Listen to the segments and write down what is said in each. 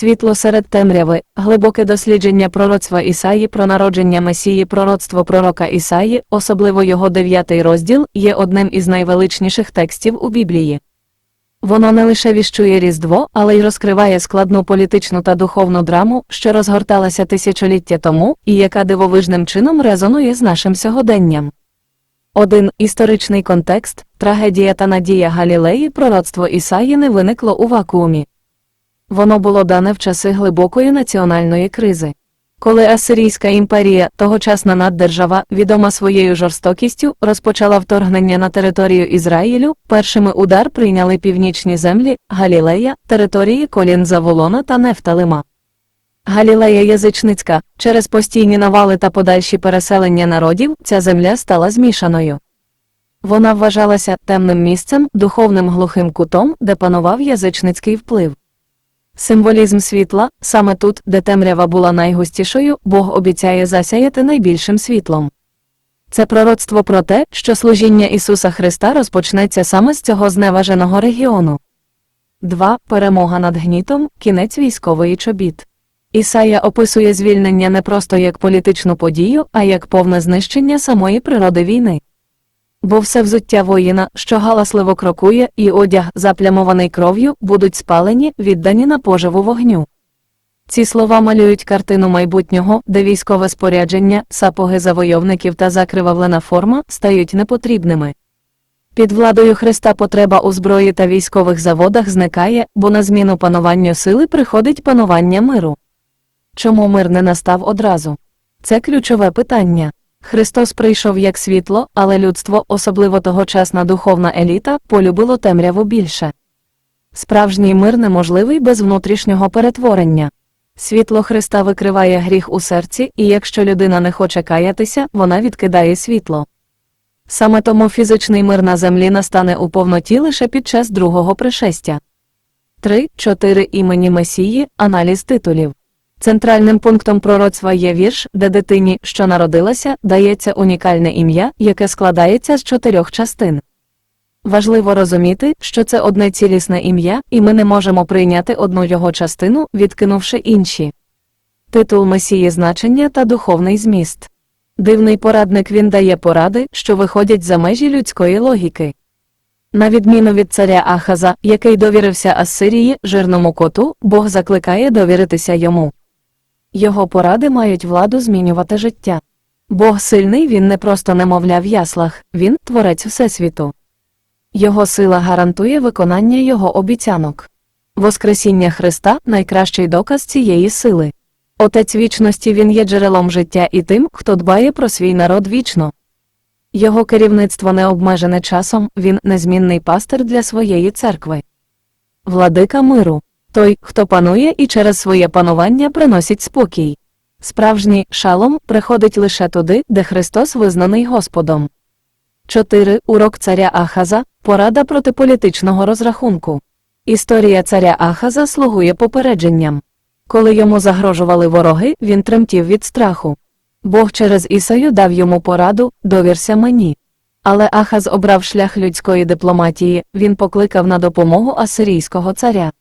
Світло серед темряви, глибоке дослідження пророцтва Ісаї про народження Месії, пророцтво пророка Ісаї, особливо його дев'ятий розділ, є одним із найвеличніших текстів у Біблії. Воно не лише віщує Різдво, але й розкриває складну політичну та духовну драму, що розгорталася тисячоліття тому, і яка дивовижним чином резонує з нашим сьогоденням. Один історичний контекст, трагедія та надія Галілеї, пророцтво Ісаї не виникло у вакуумі. Воно було дане в часи глибокої національної кризи. Коли Асирійська імперія, тогочасна наддержава, відома своєю жорстокістю, розпочала вторгнення на територію Ізраїлю, першими удар прийняли північні землі, Галілея, території колін Заволона та Нефталима. Галілея язичницька, через постійні навали та подальші переселення народів, ця земля стала змішаною. Вона вважалася темним місцем, духовним глухим кутом, де панував язичницький вплив. Символізм світла саме тут, де темрява була найгустішою, Бог обіцяє засяяти найбільшим світлом. Це пророцтво про те, що служіння Ісуса Христа розпочнеться саме з цього зневаженого регіону. 2. Перемога над гнітом, кінець військової чобіт. Ісая описує звільнення не просто як політичну подію, а як повне знищення самої природи війни. Бо все взуття воїна, що галасливо крокує, і одяг, заплямований кров'ю, будуть спалені, віддані на поживу вогню. Ці слова малюють картину майбутнього, де військове спорядження, сапоги завойовників та закривавлена форма стають непотрібними. Під владою Христа потреба у зброї та військових заводах зникає, бо на зміну пануванню сили приходить панування миру. Чому мир не настав одразу? Це ключове питання. Христос прийшов як світло, але людство, особливо тогочасна духовна еліта, полюбило темряву більше. Справжній мир неможливий без внутрішнього перетворення. Світло Христа викриває гріх у серці, і якщо людина не хоче каятися, вона відкидає світло. Саме тому фізичний мир на землі настане у повноті лише під час другого пришестя. 3. 4 імені Месії, аналіз титулів. Центральним пунктом пророцтва є вірш, де дитині, що народилася, дається унікальне ім'я, яке складається з чотирьох частин. Важливо розуміти, що це одне цілісне ім'я, і ми не можемо прийняти одну його частину, відкинувши інші. Титул Месії значення та духовний зміст. Дивний порадник він дає поради, що виходять за межі людської логіки. На відміну від царя Ахаза, який довірився Ассирії, жирному коту, Бог закликає довіритися йому. Його поради мають владу змінювати життя. Бог сильний він не просто немовля в яслах, він творець Всесвіту. Його сила гарантує виконання його обіцянок. Воскресіння Христа найкращий доказ цієї сили. Отець вічності він є джерелом життя і тим, хто дбає про свій народ вічно. Його керівництво не обмежене часом, він незмінний пастир для своєї церкви. Владика миру той, хто панує і через своє панування приносить спокій. Справжній шалом приходить лише туди, де Христос визнаний Господом. 4. Урок царя Ахаза порада проти політичного розрахунку. Історія царя Ахаза слугує попередженням. Коли йому загрожували вороги, він тремтів від страху. Бог через Ісаю дав йому пораду довірся мені. Але Ахаз обрав шлях людської дипломатії, він покликав на допомогу асирійського царя.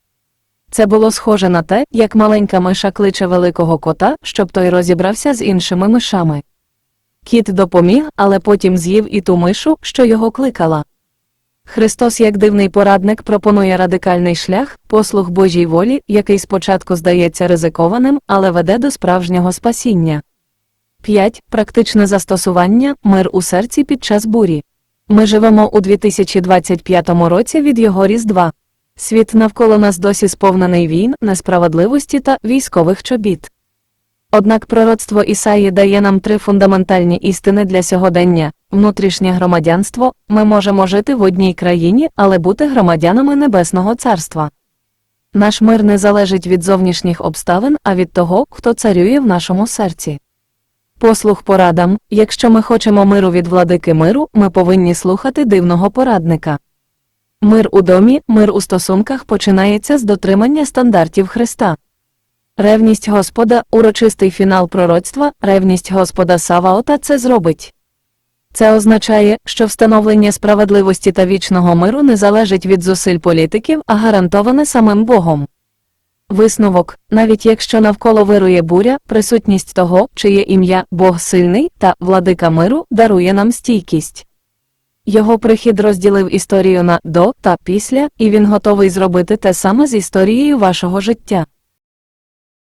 Це було схоже на те, як маленька миша кличе великого кота, щоб той розібрався з іншими мишами. Кіт допоміг, але потім з'їв і ту мишу, що його кликала. Христос, як дивний порадник, пропонує радикальний шлях, послуг Божій волі, який спочатку здається ризикованим, але веде до справжнього спасіння. 5. Практичне застосування мир у серці під час бурі. Ми живемо у 2025 році від його Різдва. Світ навколо нас досі сповнений війн, несправедливості та військових чобіт. Однак пророцтво Ісаї дає нам три фундаментальні істини для сьогодення внутрішнє громадянство ми можемо жити в одній країні, але бути громадянами Небесного Царства. Наш мир не залежить від зовнішніх обставин, а від того, хто царює в нашому серці. Послух порадам якщо ми хочемо миру від владики миру, ми повинні слухати дивного порадника. Мир у домі, мир у стосунках починається з дотримання стандартів Христа. Ревність Господа, урочистий фінал пророцтва, ревність Господа Саваота це зробить. Це означає, що встановлення справедливості та вічного миру не залежить від зусиль політиків, а гарантоване самим Богом. Висновок, навіть якщо навколо вирує буря, присутність того, чиє ім'я Бог сильний та владика миру дарує нам стійкість. Його прихід розділив історію на до та після, і він готовий зробити те саме з історією вашого життя.